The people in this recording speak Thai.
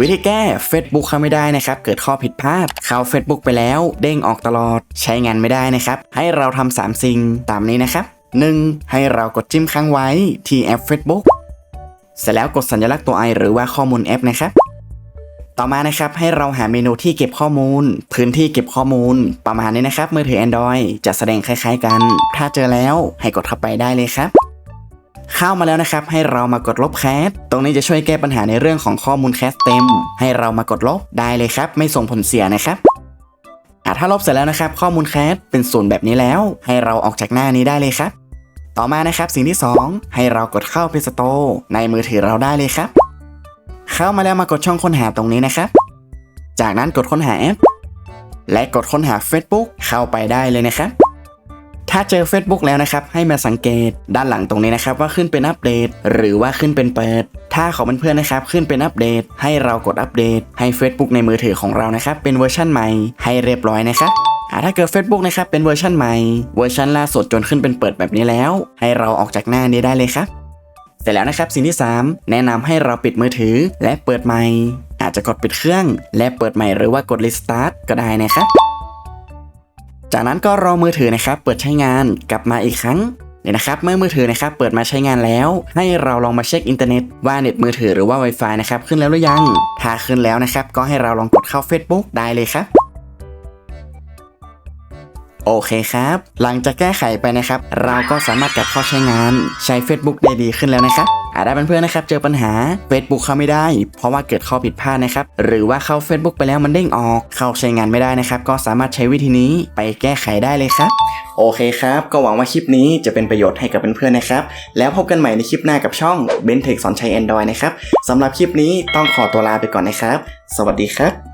วิธีแก้ Facebook เข้าไม่ได้นะครับ เกิดข้อผิดพลาด เข้า Facebook ไปแล้ว เด้งออกตลอด ใช้งานไม่ได้นะครับ ให้เราทำ3สิ่งตามนี้นะครับ 1. ให้เรากดจิ้มค้างไว้ที่แอป Facebook เสร็จแล้วกดสัญลักษณ์ตัว i หรือว่าข้อมูลแอปนะครับต่อมานะครับให้เราหาเมนูที่เก็บข้อมูล พื้นที่เก็บข้อมูล ประมาณนี้นะครับมือถือ Android จะแสดงคล้าย ๆ กัน ถ้าเจอแล้วให้กดเข้าไปได้เลยครับ เข้ามาแล้วนะครับ ให้เรามากดลบแคสตรงนี้จะช่วยแก้ปัญหาในเรื่องของข้อมูลแคสเต็ม ให้เรามากดลบได้เลยครับ ไม่ส่งผลเสียนะครับอะถ้าลบเสร็จแล้วนะครับ ข้อมูลแคสเป็นศูนย์แบบนี้แล้ว ให้เราออกจากหน้านี้ได้เลยครับ ต่อมานะครับสิ่งที่ 2 ให้เรากดเข้า Play Store ในมือถือเราได้เลยครับ เข้ามาแล้วมากดช่องค้นหาตรงนี้นะครับ จากนั้นกดค้นหาแอปและกดค้นหา Facebook เข้าไปได้เลยนะครับ ถ้าเจอ Facebook แล้วนะครับ ให้มาสังเกตด้านหลังตรงนี้นะครับ ว่าขึ้นเป็นอัปเดต หรือว่าขึ้นเป็นเปิด ถ้าของเพื่อนๆนะครับ ขึ้นเป็นอัปเดต ให้เรากดอัปเดต ให้ Facebook ในมือถือของเรานะครับ เป็นเวอร์ชันใหม่ให้เรียบร้อยนะครับอ่าถ้าเกิด Facebook นะครับเป็นเวอร์ชันใหม่เวอร์ชันล่าสุดจนขึ้นเป็นเปิดแบบนี้แล้ว ให้เราออกจากหน้านี้ได้เลยครับเสร็จแล้วนะครับสิ่งที่ 3 แนะนำให้เราปิดมือถือและเปิดใหม่ อาจจะกดปิดเครื่อง และเปิดใหม่หรือว่ากด restart ก็ได้นะครับ จากนั้นก็รอมือถือนะครับ เปิดใช้งานกลับมาอีกครั้งเนี่ยนะครับเมื่อมือถือนะครับเปิดมาใช้งานแล้ว ให้เราลองมาเช็คอินเทอร์เน็ตว่าเน็ตมือถือหรือว่า Wi-Fi นะครับขึ้นแล้วหรือยัง ถ้าขึ้นแล้วนะครับ ก็ให้เราลองกดเข้า Facebook ได้เลยครับโอเคครับ หลังจากแก้ไขไปนะครับ เราก็สามารถกลับเข้าใช้งาน ใช้ Facebook ได้ดีขึ้นแล้วนะครับ อาจได้เพื่อนๆนะครับเจอปัญหา Facebook เข้าไม่ได้ เพราะว่าเกิดข้อผิดพลาดนะครับหรือว่าเข้า Facebook ไปแล้วมันเด้งออก เข้าใช้งานไม่ได้นะครับก็สามารถใช้วิธีนี้ไปแก้ไขได้เลยครับ โอเคครับ ก็หวังว่าคลิปนี้จะเป็นประโยชน์ให้กับเพื่อนๆนะครับแล้วพบกันใหม่ในคลิปหน้ากับช่อง b e n t e c h สอนใช้ Android นะครับสำหรับคลิปนี้ต้องขอตัวลาไปก่อนนะครับ สวัสดีครับ